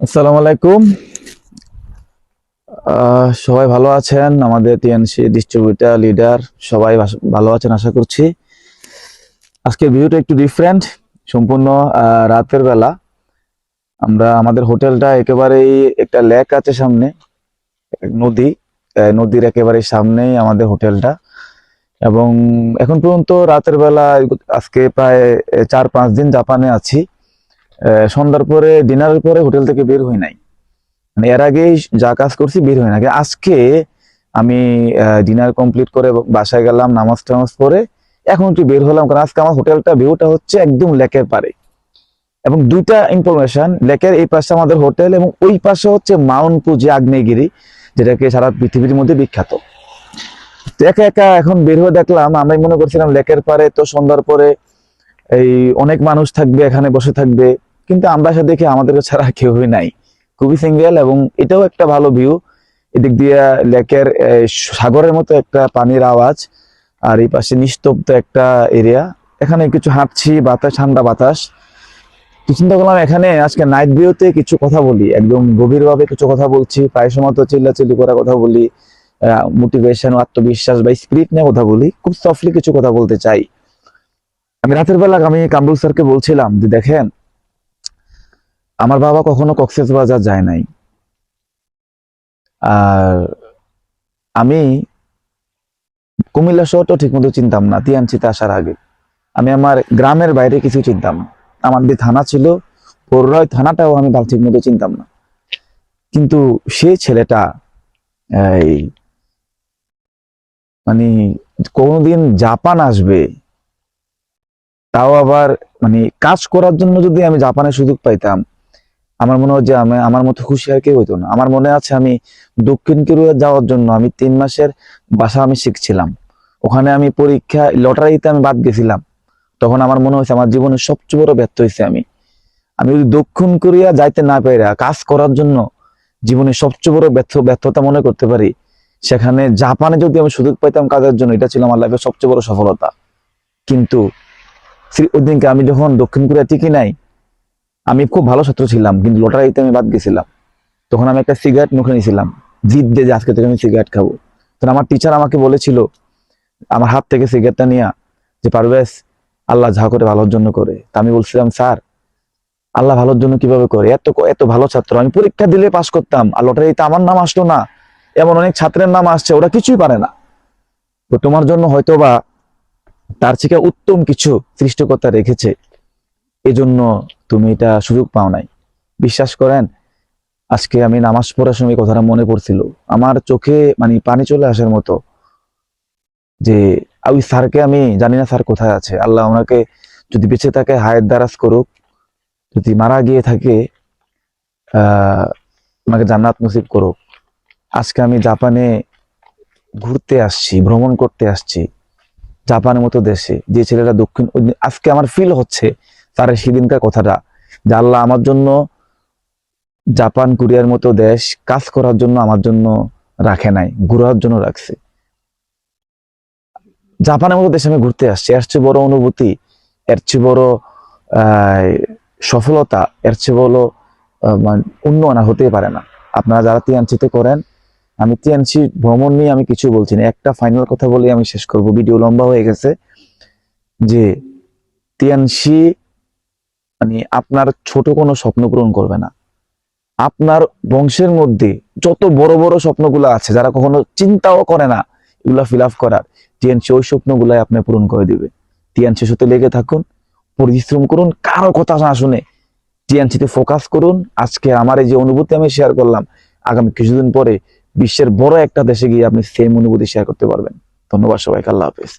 আসসালামু আলাইকুম। সবাই ভালো আছেন? আমাদের টিএনসি ডিস্ট্রিবিউটার লিডার সবাই ভালো আছেন আশা করছি। আজকের ভিডিওটা একটু ডিফারেন্ট সম্পূর্ণ রাতের বেলা। আমরা, আমাদের হোটেলটা একেবারেই একটা লেক আছে সামনে নদী নদীর একেবারে সামনেই আমাদের হোটেলটা। এবং এখন পর্যন্ত রাতের বেলা, আজকে প্রায় চার পাঁচ দিন জাপানে আছি। সন্ধ্যার পরে, ডিনারের পরে হোটেল থেকে বের হই নাই। মানে এর আগেই যা কাজ করছি বের হই না আজকে আমি ডিনার কমপ্লিট করে বাসায় গেলাম, নামাজ টামাজ পরে এখন একটু বের হলাম, কারণ আজকে আমার হোটেলটা ভিউটা হচ্ছে একদম লেকের পারে এবং দুইটা ইনফরমেশন লেকের এই পাশে আমাদের হোটেল এবং ওই পাশে হচ্ছে মাউন্ট পুজি আগ্নেয়গিরি যেটাকে সারা পৃথিবীর মধ্যে বিখ্যাত। তো একা একা এখন বের হয়ে দেখলাম আমি মনে করছিলাম লেকের পারে তো সন্ধ্যার পরে এই অনেক মানুষ থাকবে, এখানে বসে থাকবে। কিন্তু আমরা এসে দেখি আমাদের ছাড়া কেউই নাই। খুবই সিঙ্গেল এবং এটাও একটা ভালো ভিউ এদিক দিয়ে লেকের সাগরের মতো একটা পানির আওয়াজ আর এই পাশে নিস্তব্ধ একটা এরিয়া এখানে কিছু হাঁটছি, বাতাস, ঠান্ডা বাতাস। তো চিন্তা করলাম এখানে আজকে নাইট ভিউতে কিছু কথা বলি। একদম গভীরভাবে কিছু কথা বলছি, প্রায় সময় তো চিল্লাচিল্লি করার কথা বলি মোটিভেশন আত্মবিশ্বাস বা স্পিরিট নিয়ে কথা বলি, খুব সফটলি কিছু কথা বলতে চাই। আমি রাতের বেলা আমি কামরুল স্যারকে বলছিলাম যে দেখেন আমার বাবা কখনো কক্সেস বাজার যায় নাই। আর আমি কুমিল্লা শহরটাও ঠিক মতো চিনতাম না তিয়ানচিতে আসার আগে। আমি আমার গ্রামের বাইরে কিছু চিনতাম আমার যে থানা ছিল পৌরয় থানাটাও আমি ভালো ঠিক মতো চিনতাম না। কিন্তু সেই ছেলেটা, এই মানে কোনোদিন জাপান আসবে, তাও আবার মানে কাজ করার জন্য যদি আমি জাপানের সুযোগ পাইতাম আমার মনে হয় যে আমি, আমার মতো খুশি আর কেউ হইতো না। আমার মনে আছে আমি দক্ষিণ কোরিয়া যাওয়ার জন্য আমি তিন মাসের ভাষা আমি শিখছিলাম। ওখানে আমি পরীক্ষা, লটারিতে আমি বাদ গেছিলাম। তখন আমার মনে হয়েছে আমার জীবনের সবচেয়ে বড় ব্যর্থ হয়েছে আমি। আমি যদি দক্ষিণ কোরিয়া যাইতে না পাইরা কাজ করার জন্য জীবনের সবচেয়ে বড় ব্যর্থ, ব্যর্থতা মনে করতে পারি, সেখানে জাপানে যদি আমি সুযোগ পাইতাম কাজের জন্য, এটা ছিল আমার লাইফের সবচেয়ে বড় সফলতা। কিন্তু শ্রী- ওই দিনকে আমি যখন দক্ষিণ কোরিয়া টিকি নাই আমি খুব ভালো ছাত্র ছিলাম, কিন্তু লটারিতে আমি বাদ গেছিলাম। তখন আমি একটা সিগারেট মুখে নিয়েছিলাম। জিদ দিয়ে যে আজকে থেকে আমি সিগারেট খাব। তখন আমার টিচার আমাকে বলেছিল, আমার হাত থেকে সিগারেটটা নিয়া যে, পারভেজ, আল্লাহ যা করে ভালোর জন্য করে। তা আমি বলছিলাম, স্যার, আল্লাহ ভালোর জন্য কীভাবে করে? এত এত ভালো ছাত্র। আমি পরীক্ষা দিলে পাশ করতাম, আর লটারিতে আমার নাম আসলো না। এমন অনেক ছাত্রের নাম আসছে, ওরা কিছুই পারে না। তো তোমার জন্য হয়তো বা তার থেকে উত্তম কিছু সৃষ্টিকর্তা রেখেছে। এজন্য তুমি এটা সুযোগ পাও নাই। বিশ্বাস করেন, আজকে আমি নামাজ পড়ার সময় কথাটা মনে পড়ছিল। আমার চোখে মানে পানি চলে আসার মতো যে ওই স্যারকে আমি জানি না স্যার কোথায় আছে। আল্লাহ ওনাকে যদি বেঁচে থাকে হায়াত দারাজ করুক। যদি মারা গিয়ে থাকে, আহ, ওনাকে জান্নাত নসিব করুক। আজকে আমি জাপানে ঘুরতে আসছি, ভ্রমণ করতে আসছি। জাপানের মতো দেশে। যে ছেলেরা দক্ষিণ, আজকে আমার ফিল হচ্ছে তার সেদিনকার কথাটা, যে আল্লাহ আমার জন্য জাপান, কোরিয়ার মতো দেশ কাজ করার জন্য আমার জন্য রাখে নাই, ঘুরার জন্য রাখছে। জাপানের মতো দেশে আমি ঘুরতে আসছি, এর চেয়ে বড় অনুভূতি, এর চেয়ে বড় সফলতা, এর চেয়ে বড় মানে উন্নয়ন হতেই পারে না। আপনারা যারা তিয়ানচিতে করেন, আমি তিয়ানচি ভ্রমণ নিয়ে আমি কিছু বলছি না, একটা ফাইনাল কথা বলে আমি শেষ করব। ভিডিও লম্বা হয়ে গেছে যে তিয়ানসি মানে আপনার ছোট কোনো স্বপ্ন পূরণ করবে না। আপনার বংশের মধ্যে যত বড় বড় স্বপ্নগুলো আছে, যারা কখনো চিন্তাও করে না এগুলা ফিল আপ করার টিএনসি ওই স্বপ্নগুলাই আপনি পূরণ করে দিবে। টিএনসি সাথে লেগে থাকুন, পরিশ্রম করুন, কারও কথা না শুনে টিএনসিতে ফোকাস করুন। আজকে আমার এই যে অনুভূতি আমি শেয়ার করলাম, আগামী কিছুদিন পরে বিশ্বের বড় একটা দেশে গিয়ে আপনি সেম অনুভূতি শেয়ার করতে পারবেন। ধন্যবাদ সবাইকে, আল্লাহ হাফেজ।